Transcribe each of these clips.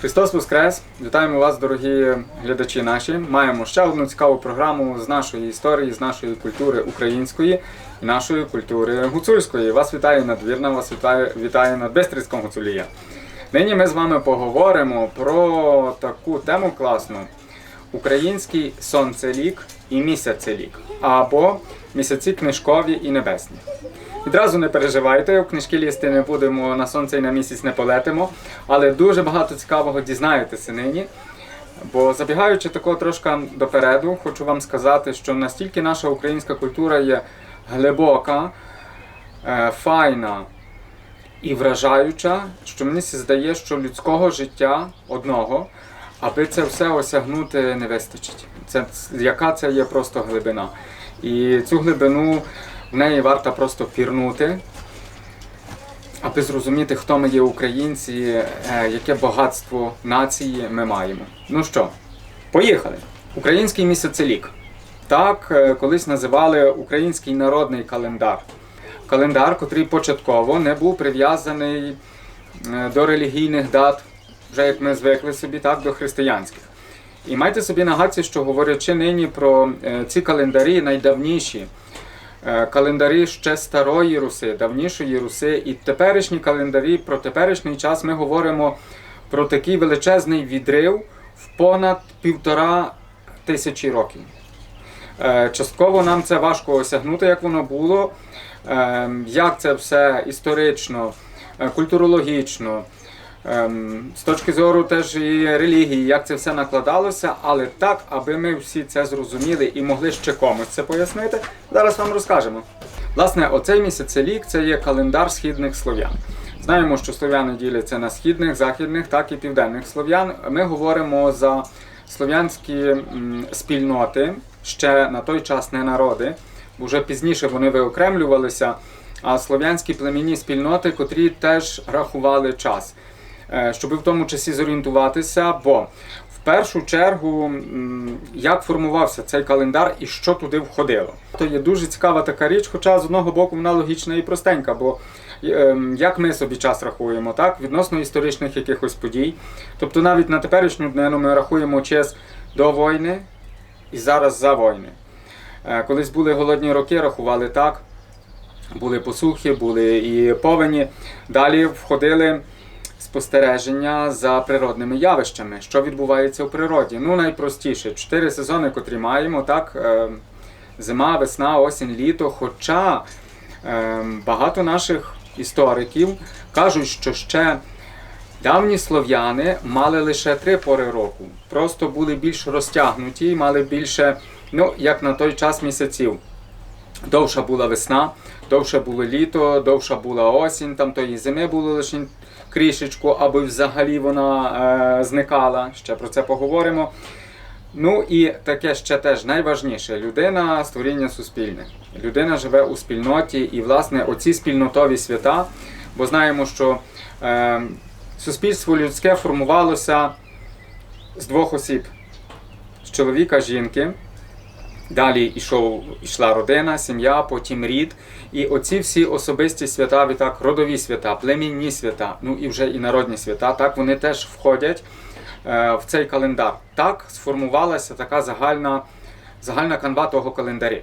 Христос Воскрес! Вітаємо вас, дорогі глядачі наші. Маємо ще одну цікаву програму з нашої історії, з нашої культури української і нашої культури гуцульської. Вас вітає надвірна, вас вітає, вітає надбистрицьком гуцулія. Нині ми з вами поговоримо про таку тему класну: український сонцелік і місяцелік, або місяці книжкові і небесні. Відразу не переживайте, в книжки лізти не будемо, на сонце і на місяць не полетимо, але дуже багато цікавого дізнаєтеся нині. Бо забігаючи такого трошки допереду, хочу вам сказати, що настільки наша українська культура є глибока, е, файна і вражаюча, що мені здає, що людського життя одного, аби це все осягнути, не вистачить. Це яка це є просто глибина. І цю глибину в неї варто просто пірнути, аби зрозуміти, хто ми є українці, е, яке багатство нації ми маємо. Ну що, поїхали. Український місяцелік. Так е, колись називали український народний календар. Календар, котрий початково не був прив'язаний е, до релігійних дат, вже як ми звикли собі, так, до християнських. І майте собі нагадці, що говорячи нині про ці календарі найдавніші, календарі ще старої Руси, давнішої Руси, і теперішні календарі про теперішній час ми говоримо про такий величезний відрив в понад півтора тисячі років. Е, Частково нам це важко осягнути, як воно було, Е, як це все історично, е, культурологічно, ем, з точки зору теж і релігії, як це все накладалося, але так, аби ми всі це зрозуміли і могли ще комусь це пояснити, зараз вам розкажемо. Власне, оцей місяцелік це є календар східних слов'ян. Знаємо, що слов'яни діляться на східних, західних, так і південних слов'ян. Ми говоримо за слов'янські спільноти, ще на той час не народи, бо вже пізніше вони виокремлювалися, а слов'янські племінні спільноти, котрі теж рахували час, щоб в тому часі зорієнтуватися, бо в першу чергу, як формувався цей календар і що туди входило. То є дуже цікава така річ, хоча з одного боку вона логічна і простенька, бо ем, як ми собі час рахуємо, так, відносно історичних якихось подій. Тобто навіть на теперішню днину ми рахуємо час до війни і зараз за війни. Е, Колись були голодні роки, рахували так. Були посухи, були і повені. Далі входили спостереження за природними явищами, що відбувається у природі. Ну, найпростіше, чотири сезони, котрі маємо, так, е, зима, весна, осінь, літо. Хоча е, багато наших істориків кажуть, що ще давні слов'яни мали лише три пори року. Просто були більш розтягнуті, мали більше, ну, як на той час місяців. Довша була весна, довше було літо, довша була осінь, там тої зими було лише крішечку, аби взагалі вона е, зникала. Ще про це поговоримо. Ну і таке ще теж найважніше: людина створіння суспільне. Людина живе у спільноті, і, власне, оці спільнотові свята, бо знаємо, що е, суспільство людське формувалося з двох осіб: з чоловіка, жінки. Далі йшов, йшла родина, сім'я, потім рід. І оці всі особисті свята, відтак, родові свята, племінні свята, ну і вже і народні свята, так вони теж входять е, в цей календар. Так сформувалася така загальна, загальна канва того календаря.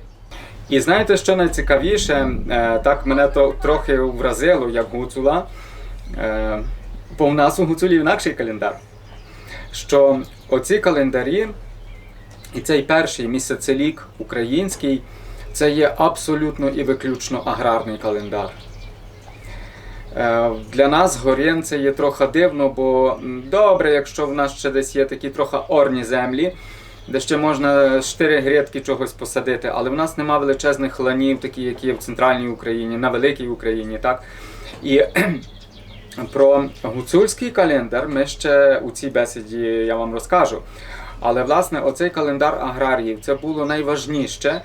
І знаєте, що найцікавіше, е, так мене то трохи вразило, як гуцула, е, бо в нас у гуцулі інакший календар. Що оці календарі. І цей перший місяцелік український це є абсолютно і виключно аграрний календар. Е, Для нас горін це є трохи дивно, бо добре, якщо в нас ще десь є такі трохи орні землі, де ще можна чотири грядки чогось посадити, але в нас нема величезних ланів, такі, які є в центральній Україні, на великій Україні. так? І про гуцульський календар ми ще у цій бесіді я вам розкажу. Але власне оцей календар аграріїв це було найважніше,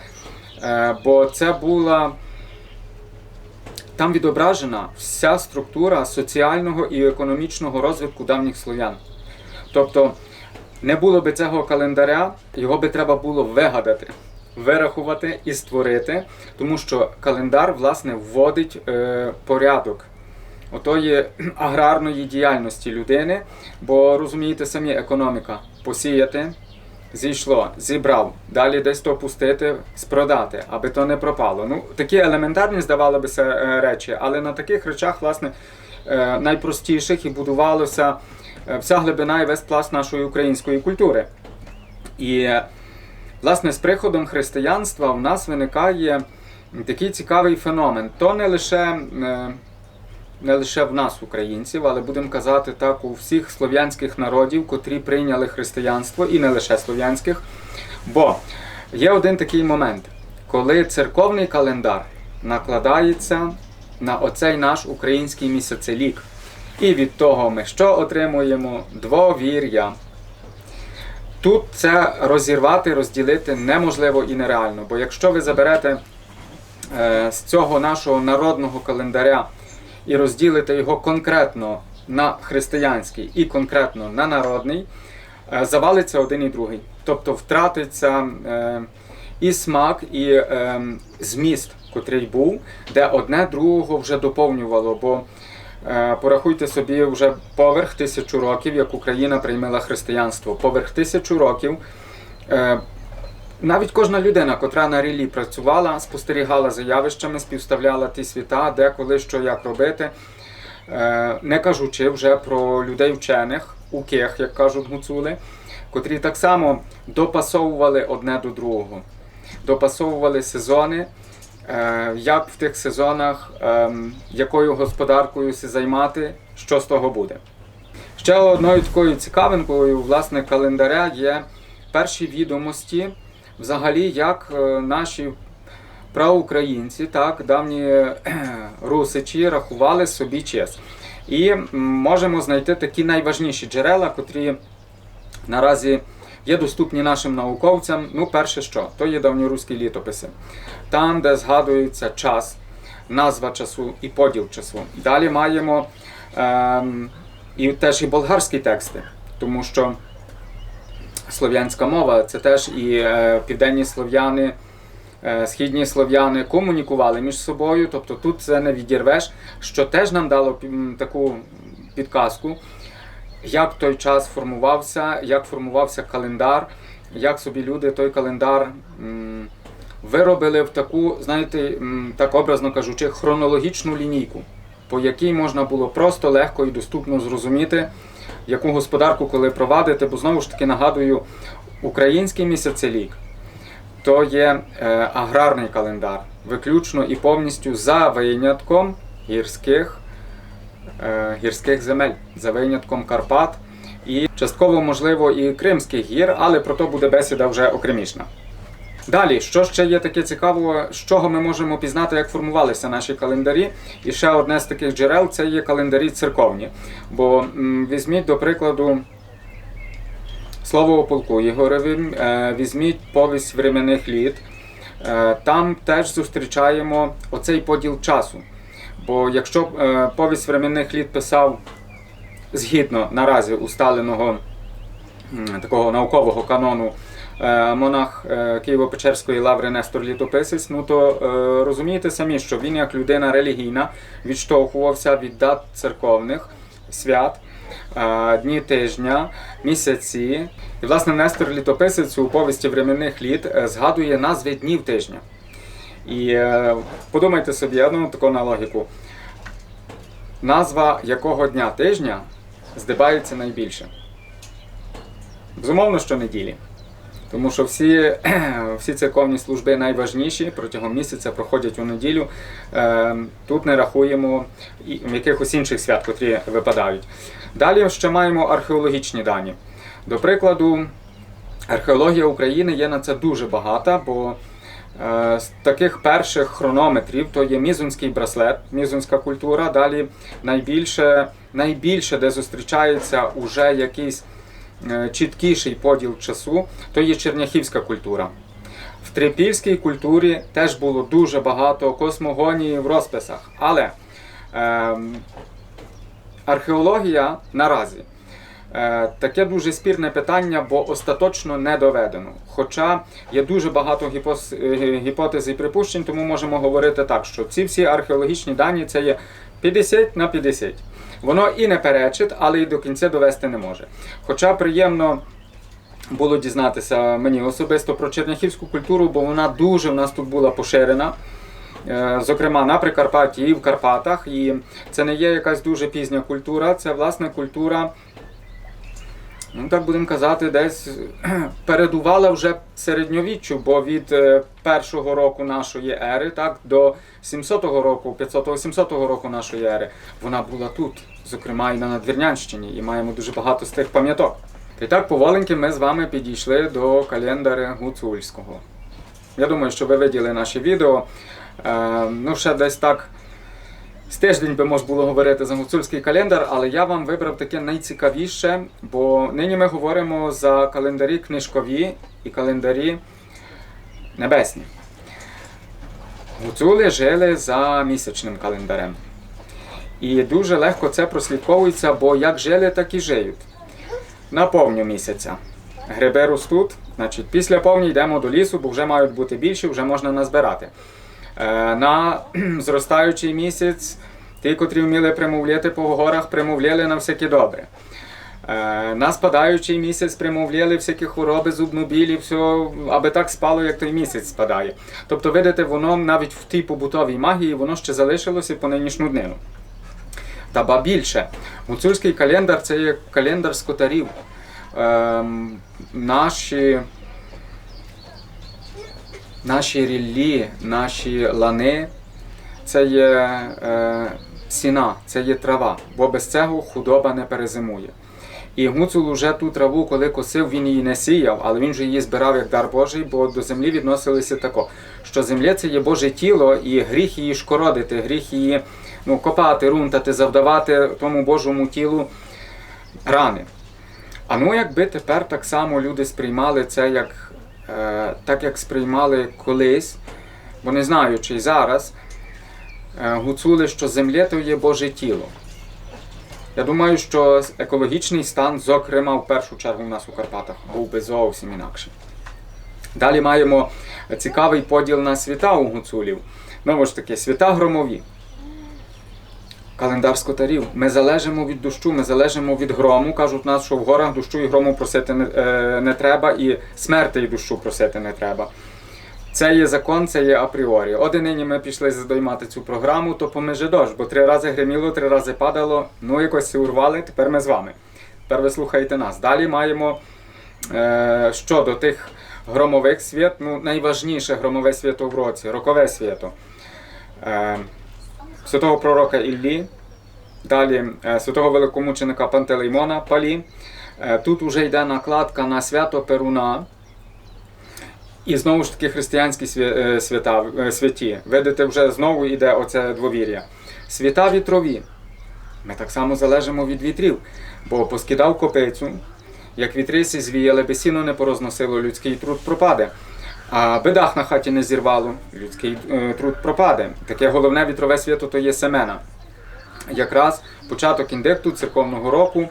е, бо це була там відображена вся структура соціального і економічного розвитку давніх слов'ян. Тобто не було би цього календаря, його би треба було вигадати, вирахувати і створити, тому що календар власне вводить е, порядок отої аграрної діяльності людини. Бо розумієте самі, економіка посіяти. Зійшло, зібрав, далі десь то пустити, спродати, аби то не пропало. Ну, такі елементарні, здавалося б, е, речі, але на таких речах, власне, е, найпростіших і будувалося е, вся глибина і весь пласт нашої української культури. І, власне, з приходом християнства в нас виникає такий цікавий феномен. То не лише, не лише в нас, українців, але будемо казати так, у всіх слов'янських народів, котрі прийняли християнство, і не лише слов'янських. Бо є один такий момент, коли церковний календар накладається на оцей наш український місяцелік. І від того ми що отримуємо? Двовір'я. Тут це розірвати, розділити неможливо і нереально. Бо якщо ви заберете е, з цього нашого народного календаря і розділите його конкретно на християнський і конкретно на народний, е, завалиться один і другий. Тобто втратиться е, і смак, і е, зміст, котрий був, де одне другого вже доповнювало. Бо Порахуйте собі вже поверх тисячу років, як Україна приймала християнство. Поверх тисячу років. Навіть кожна людина, котра на рілі працювала, спостерігала за явищами, співставляла ті світа, де, коли, що, як робити. Е, Не кажучи вже про людей вчених, уких, як кажуть гуцули, котрі так само допасовували одне до другого, допасовували сезони. Е, як в тих сезонах, ем, якою господаркою займати, що з того буде. Ще одною такою цікавинкою власне календаря є перші відомості, взагалі, як е, наші праукраїнці, так, давні е, русичі рахували собі час. І можемо знайти такі найважніші джерела, котрі наразі є доступні нашим науковцям. Ну, перше що, то є давньоруські літописи, там, де згадується час, назва часу і поділ часу. Далі маємо ем, і теж і болгарські тексти, тому що слов'янська мова це теж і е, південні слов'яни. е, Східні слов'яни комунікували між собою, тобто тут це не відірвеш, що теж нам дало таку підказку, як той час формувався, як формувався календар, як собі люди той календар виробили в таку, знаєте, так образно кажучи, хронологічну лінійку, по якій можна було просто легко і доступно зрозуміти, яку господарку коли провадити, бо знову ж таки нагадую, український місяцелік то є е, аграрний календар, виключно і повністю за винятком гірських е, гірських земель за винятком Карпат і частково, можливо, і Кримських гір, але про то буде бесіда вже окремішна. Далі, що ще є таке цікаво, з чого ми можемо пізнати, як формувалися наші календарі. І ще одне з таких джерел це є календарі церковні. Бо візьміть, до прикладу, слово о полку Ігореві, е, візьміть повість временних літ. Е, Там теж зустрічаємо оцей поділ часу. Бо якщо е, повість временних літ писав згідно наразі усталеного такого наукового канону монах е, Києво-Печерської лаври Нестор Літописець, ну то е, розумієте самі, що він як людина релігійна відштовхувався від дат церковних свят, е, дні тижня, місяці. І власне Нестор Літописець у повісті временних літ е, згадує назви днів тижня. І е, подумайте собі одну таку на логіку. Назва якого дня тижня здибається найбільше? Безумовно, що неділі. Тому що всі, всі церковні служби найважніші протягом місяця проходять у неділю. Е, Тут не рахуємо якихось інших свят, котрі випадають. Далі ще маємо археологічні дані. До прикладу, археологія України є на це дуже багата, бо е, з таких перших хронометрів то є мізунський браслет, мізунська культура. Далі найбільше, найбільше де зустрічається уже якийсь чіткіший поділ часу, то є черняхівська культура. В трипільській культурі теж було дуже багато космогонії в розписах, але ем, археологія наразі е, таке дуже спірне питання, бо остаточно не доведено. Хоча є дуже багато е, гіпотез і припущень, тому можемо говорити так, що ці всі археологічні дані це є 50 на 50. Воно і не перечить, але і до кінця довести не може. Хоча приємно було дізнатися мені особисто про черняхівську культуру, бо вона дуже в нас тут була поширена. Е, Зокрема, на Прикарпатті і в Карпатах. І це не є якась дуже пізня культура, це власне культура, ну так будемо казати, десь передувала вже середньовіччю, бо від е, першого року нашої ери, так, до 700-го року, 500-700 року нашої ери, вона була тут, зокрема і на Надвірнянщині, і маємо дуже багато з тих пам'яток. І так поволеньки ми з вами підійшли до календаря гуцульського. Я думаю, що ви виділи наше відео. Е, ну, ще десь так з тиждень би можна було говорити за гуцульський календар, але я вам вибрав таке найцікавіше, бо нині ми говоримо за календарі книжкові і календарі небесні. Гуцули жили за місячним календарем. І дуже легко це прослідковується, бо як жили, так і жиють. На повню місяця. Гриби ростуть, значить, після повні йдемо до лісу, бо вже мають бути більші, вже можна назбирати. Е, На зростаючий місяць ті, котрі вміли примовляти по горах, примовляли на всяке добре. Е, На спадаючий місяць примовляли всякі хвороби, зубнобілі, все, аби так спало, як той місяць спадає. Тобто, видите, воно навіть в тій побутовій магії воно ще залишилося по нинішню днину. Та ба більше, гуцульський календар це є календар скотарів. Ем, наші, наші ріллі, наші лани це є е, сіна, це є трава, бо без цього худоба не перезимує. І гуцул уже ту траву, коли косив, він її не сіяв, але він же її збирав як дар Божий, бо до землі відносилися тако, що земля це є Боже тіло, і гріх її шкородити, гріх її ну, копати, рунтати, завдавати тому Божому тілу рани. А ну якби тепер так само люди сприймали це, як, так як сприймали колись, бо не знаю, чи зараз, е, гуцули, що земля то є Боже тіло. Я думаю, що екологічний стан, зокрема, в першу чергу у нас у Карпатах, був би зовсім інакший. Далі маємо цікавий поділ на свята у гуцулів. Знову ж таки, свята громові. Календар скотарів. Ми залежимо від дощу, ми залежимо від грому. Кажуть нас, що в горах дощу і грому просити не, е, не треба, і смерти і дощу просити не треба. Це є закон, це є апріорі. От і нині ми пішли задоймати цю програму, то помиже дощ, бо три рази гриміло, три рази падало, ну якось урвали, тепер ми з вами. Тепер ви слухаєте нас. Далі маємо е, щодо тих громових свят, ну найважніше громове свято в році, рокове свято. Е, святого пророка Іллі, далі е, святого великомученика Пантелеймона Палі. Е, Тут уже йде накладка на свято Перуна. І знову ж таки християнські е, свята, святі. Видите, вже знову йде оце двовір'я. Свята вітрові. Ми так само залежимо від вітрів, бо поскидав копицю, як вітри сі звіяли, би сіно не порозносило, людський труд пропаде. А би дах на хаті не зірвало, людський е, труд пропаде. Таке головне вітрове свято то є семена. Якраз початок індикту церковного року,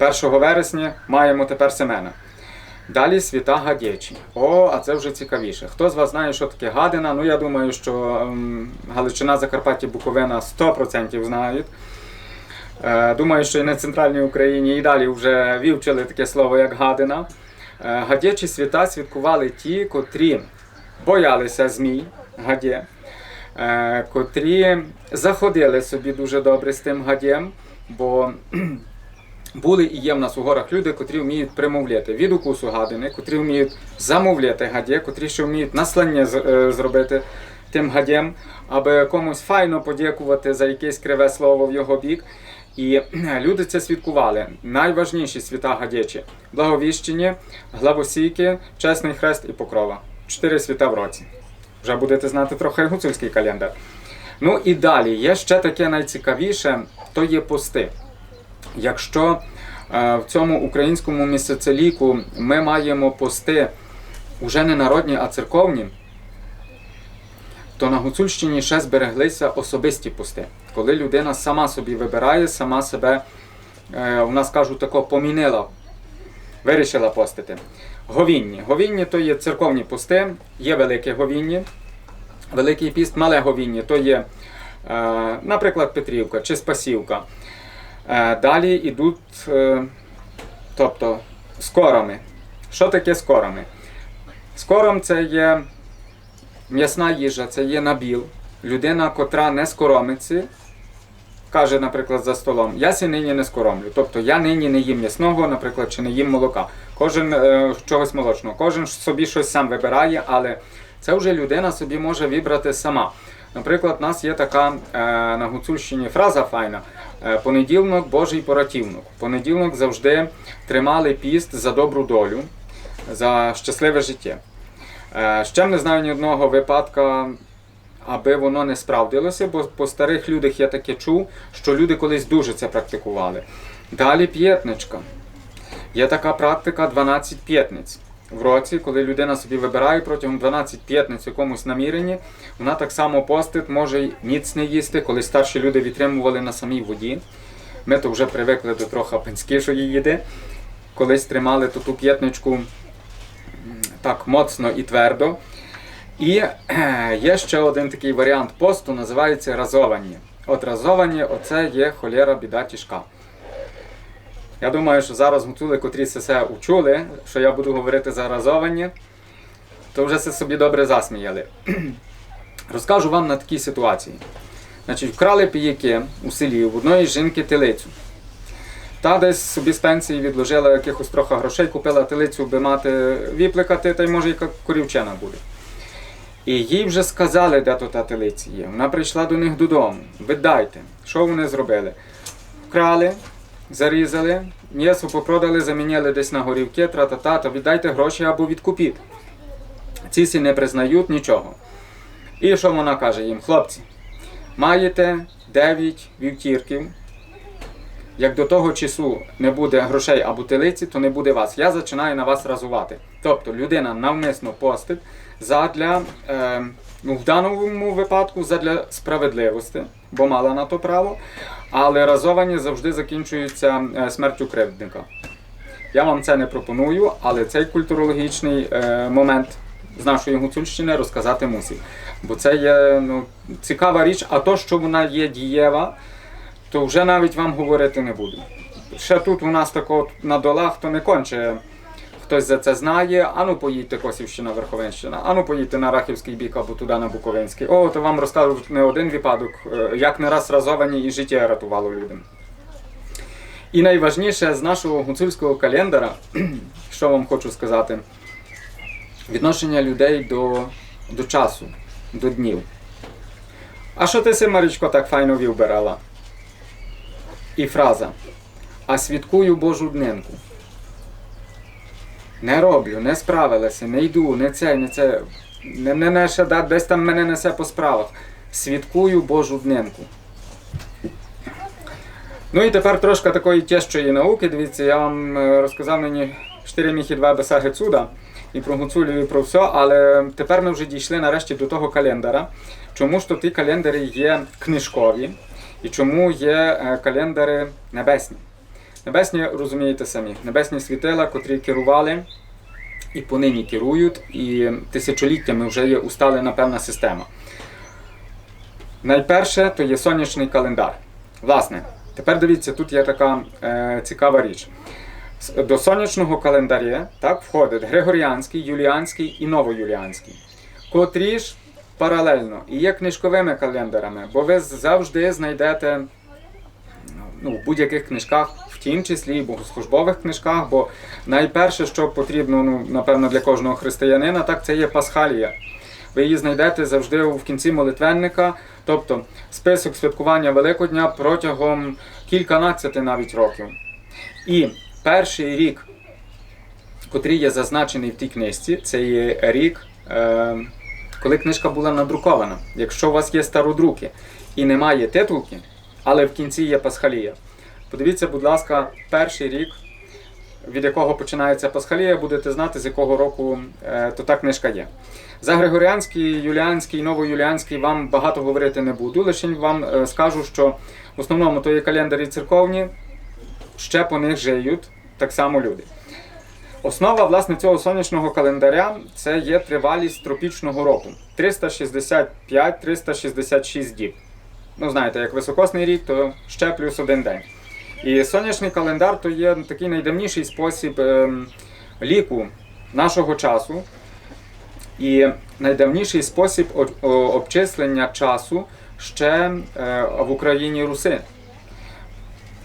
1 вересня, маємо тепер семена. Далі свята гадячі. О, а це вже цікавіше. Хто з вас знає, що таке гадина? Ну я думаю, що ем, Галичина, Закарпаття, Буковина 100% знають. Е, думаю, що і на центральній Україні і далі вже вивчили таке слово, як гадина. Е, гадячі свята святкували ті, котрі боялися змій, гадє, е, котрі заходили собі дуже добре з тим гадєм, бо були і є в нас у горах люди, котрі вміють примовляти від укусу гадини, котрі вміють замовляти гадє, котрі ще вміють наслання е, зробити тим гадєм, аби комусь файно подякувати за якесь криве слово в його бік. І люди це святкували. Найважніші свята гадячі благовіщення, главосійки, чесний хрест і покрова. Чотири свята в році. Вже будете знати трохи гуцульський календар. Ну і далі є ще таке найцікавіше, то є пости. Якщо е, в цьому українському місяцеліку ми маємо пости уже не народні, а церковні, то на Гуцульщині ще збереглися особисті пости, коли людина сама собі вибирає, сама себе, е, у нас кажуть, тако помінила, вирішила постити. Говінні. Говінні то є церковні пости, є велике говінні, Великий піст, мале говіння, то є Е, Наприклад, Петрівка чи Спасівка. Е, Далі йдуть, е, тобто, скорами. Що таке скорами? Скором це є м'ясна їжа, це є набіл. Людина, котра не скоромиться, каже, наприклад, за столом, я сі нині не скоромлю. Тобто я нині не їм м'ясного, наприклад, чи не їм молока. Кожен е, чогось молочного, кожен собі щось сам вибирає, але це вже людина собі може вибрати сама. Наприклад, у нас є така е, на Гуцульщині фраза файна: е, понеділок Божий поратівник. Понеділок завжди тримали піст за добру долю, за щасливе життя. Е, ще не знаю ні одного випадка, аби воно не справдилося, бо по старих людях я таке чув, що люди колись дуже це практикували. Далі п'ятничка. Є така практика 12 п'ятниць. В році, коли людина собі вибирає протягом 12 п'ятниць в якомусь наміренні, вона так само постить, може ніц не їсти, коли старші люди відтримували на самій воді. Ми то вже привикли до трохи пенськішої їди. Колись тримали ту п'ятничку так моцно і твердо. І е, є ще один такий варіант посту, називається разовані. От разовані оце є холєра біда тяжка. Я думаю, що зараз гуцули, котрі це учули, що я буду говорити за разовані, то вже це собі добре засміяли. Розкажу вам на такій ситуації. Значить, вкрали піяки у селі в одної жінки телицю. Та десь собі з пенсії відложила якихось трохи грошей, купила телицю, би мати віпликати, та й може яка корівчина буде. І їй вже сказали, де то та телиця є. Вона прийшла до них додому. Віддайте. Що вони зробили? Вкрали, зарізали, м'ясо попродали, заміняли десь на горівки, тра-та-та, то віддайте гроші або відкупіть. Ці сі не признають нічого. І що вона каже їм? Хлопці, маєте 9 вівтірків. Як до того часу не буде грошей або телиці, то не буде вас. Я починаю на вас разувати. Тобто людина навмисно постить задля, е, ну, в даному випадку задля справедливості, бо мала на то право, але разовані завжди закінчуються е, смертю кривдника. Я вам це не пропоную, але цей культурологічний е, момент з нашої Гуцульщини розказати мусив. Бо це є ну, цікава річ, а то, що вона є дієва, то вже навіть вам говорити не буду. Ще тут у нас тако на долах, то не конче. Хтось за це знає, ану поїдьте Косівщина, Верховенщина, ану поїдьте на Рахівський бік або туди на Буковинський. О, то вам розкажуть не один випадок, е, як не раз разовані і життя рятувало людям. І найважніше з нашого гуцульського календара, що вам хочу сказати, відношення людей до, до часу, до днів. А що ти си, Марічко, так файно вівбирала? І фраза. А святкую Божу днинку. Не роблю, не справилася, не йду, не це, не це. Не, не, не ще да, десь там мене несе по справах. Святкую Божу днинку. Ну і тепер трошки такої тяжчої науки. Дивіться, я вам е, розказав мені 4 міхи 2 бесаги цуда і про гуцулів, і про все, але тепер ми вже дійшли нарешті до того календара. Чому ж то ті календари є книжкові і чому є е, календари небесні? Небесні, розумієте самі, небесні світила, котрі керували і понині керують, і тисячоліттями вже є усталена певна система. Найперше то є сонячний календар. Власне, тепер дивіться, тут є така е, цікава річ. До сонячного календаря так, входить Григоріанський, Юліанський і Новоюліанський, котрі ж паралельно і є книжковими календарами, бо ви завжди знайдете ну, в будь-яких книжках, в тім числі і богослужбових книжках, бо найперше, що потрібно, ну, напевно, для кожного християнина, так це є пасхалія. Ви її знайдете завжди в кінці молитвенника, тобто список святкування Великодня протягом кільканадцяти навіть років. І перший рік, котрий є зазначений в тій книжці, це є рік, е, коли книжка була надрукована. Якщо у вас є стародруки і немає титулки, але в кінці є пасхалія. Подивіться, будь ласка, перший рік, від якого починається пасхалія, будете знати, з якого року е, то та книжка є. За Григоріанський, Юліанський, Новоюліанський вам багато говорити не буду, лише вам е, скажу, що в основному то є календарі церковні, ще по них жиють так само люди. Основа власне цього сонячного календаря це є тривалість тропічного року 365-366 діб. ну знаєте, як високосний рік, то ще плюс один день. І сонячний календар то є такий найдавніший спосіб ем, ліку нашого часу. І найдавніший спосіб обчислення часу ще е, в Україні руси.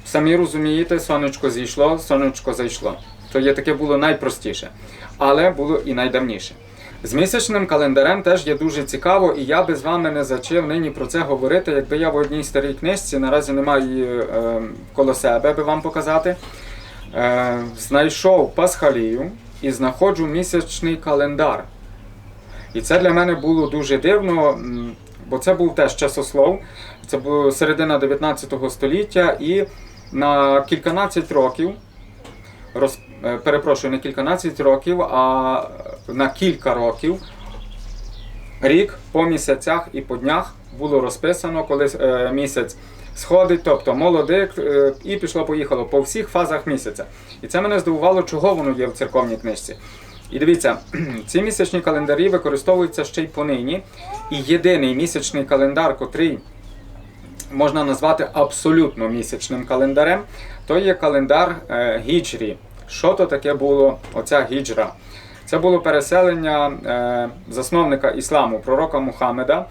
Самі розумієте, сонечко зійшло, сонечко зайшло. То є таке було найпростіше, але було і найдавніше. З місячним календарем теж є дуже цікаво, і я би з вами не зачив нині про це говорити, якби я в одній старій книжці, наразі немає її е, коло себе, аби вам показати. Е, знайшов Пасхалію і знаходжу місячний календар. І це для мене було дуже дивно, бо це був теж часослов. Це була середина 19 століття, і на кільканадцять років, перепрошую, не кільканадцять років, а на кілька років рік по місяцях і по днях було розписано, коли е, місяць сходить, тобто молодик, е, і пішло-поїхало по всіх фазах місяця. І це мене здивувало, чого воно є в церковній книжці. І дивіться, ці місячні календарі використовуються ще й понині. І єдиний місячний календар, котрий можна назвати абсолютно місячним календарем, то є календар е, гіджрі. Що то таке було оця гіджра? Це було переселення е, засновника ісламу, пророка Мухаммеда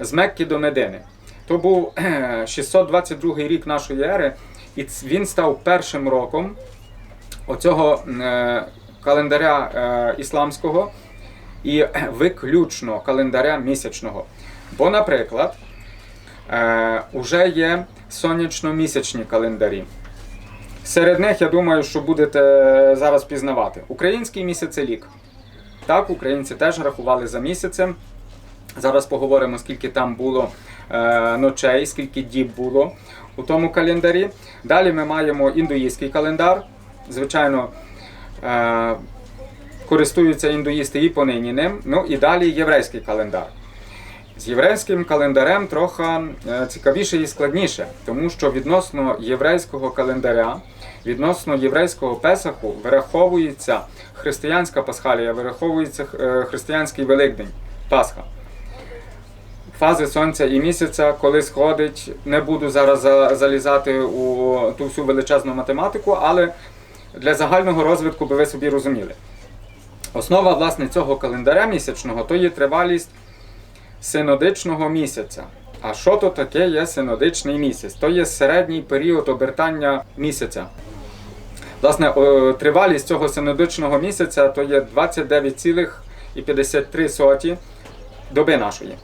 з Мекки до Медини. То був 622 рік нашої ери, і він став першим роком оцього е, календаря е, ісламського і виключно календаря місячного. Бо, наприклад, е, уже є сонячно-місячні календарі. Серед них, я думаю, що будете зараз пізнавати. Український місяцелік. Так, українці теж рахували за місяцем. Зараз поговоримо, скільки там було е, ночей, скільки діб було у тому календарі. Далі ми маємо індуїстський календар. Звичайно, е, користуються індуїсти і понині ним. Ну і далі єврейський календар. З єврейським календарем трохи е, цікавіше і складніше, тому що відносно єврейського календаря, відносно єврейського Песаху вираховується християнська Пасхалія, вираховується е, християнський Великдень, Пасха. Фази сонця і місяця, коли сходить, не буду зараз залізати у ту всю величезну математику, але для загального розвитку би ви собі розуміли. Основа власне цього календаря місячного то є тривалість синодичного місяця. А що то таке є синодичний місяць? То є середній період обертання місяця. Власне, тривалість цього синодичного місяця то є 29,53 доби нашої.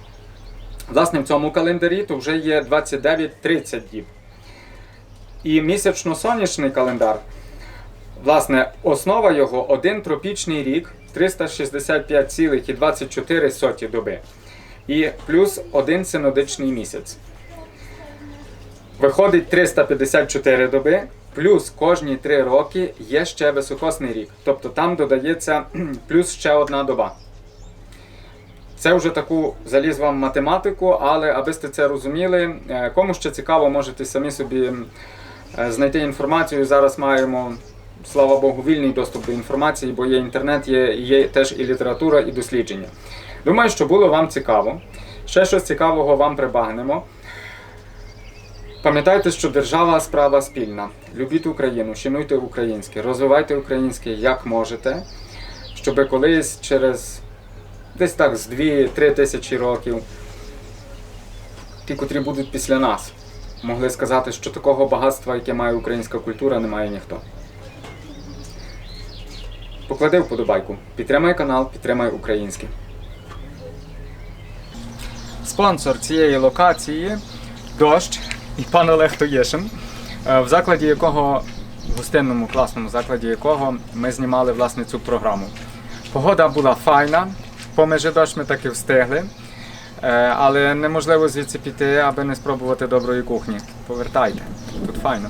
Власне, в цьому календарі то вже є 29-30 діб. І місячно-сонячний календар, власне, основа його один тропічний рік 365,24 доби. І плюс один синодичний місяць. Виходить 354 доби, плюс кожні 3 роки є ще високосний рік. Тобто там додається плюс ще одна доба. Це вже таку заліз вам математику, але аби сте це розуміли, е, кому ще цікаво, можете самі собі е, знайти інформацію. Зараз маємо, слава Богу, вільний доступ до інформації, бо є інтернет, є, є теж і література, і дослідження. Думаю, що було вам цікаво. Ще щось цікавого вам прибагнемо. Пам'ятайте, що держава справа спільна. Любіть Україну, шануйте українське, розвивайте українське як можете, щоб колись через десь так з 2-3 тисячі років, ті, котрі будуть після нас, могли сказати, що такого багатства, яке має українська культура, не має ніхто. Поклади вподобайку. Підтримай канал, підтримай українське. Спонсор цієї локації дощ і пан Олег Тоєшин, е, в закладі якого, в гостинному класному закладі якого ми знімали власне цю програму. Погода була файна, поміж дощ ми таки встигли, е, але неможливо звідси піти, аби не спробувати доброї кухні. Повертайте, тут файно.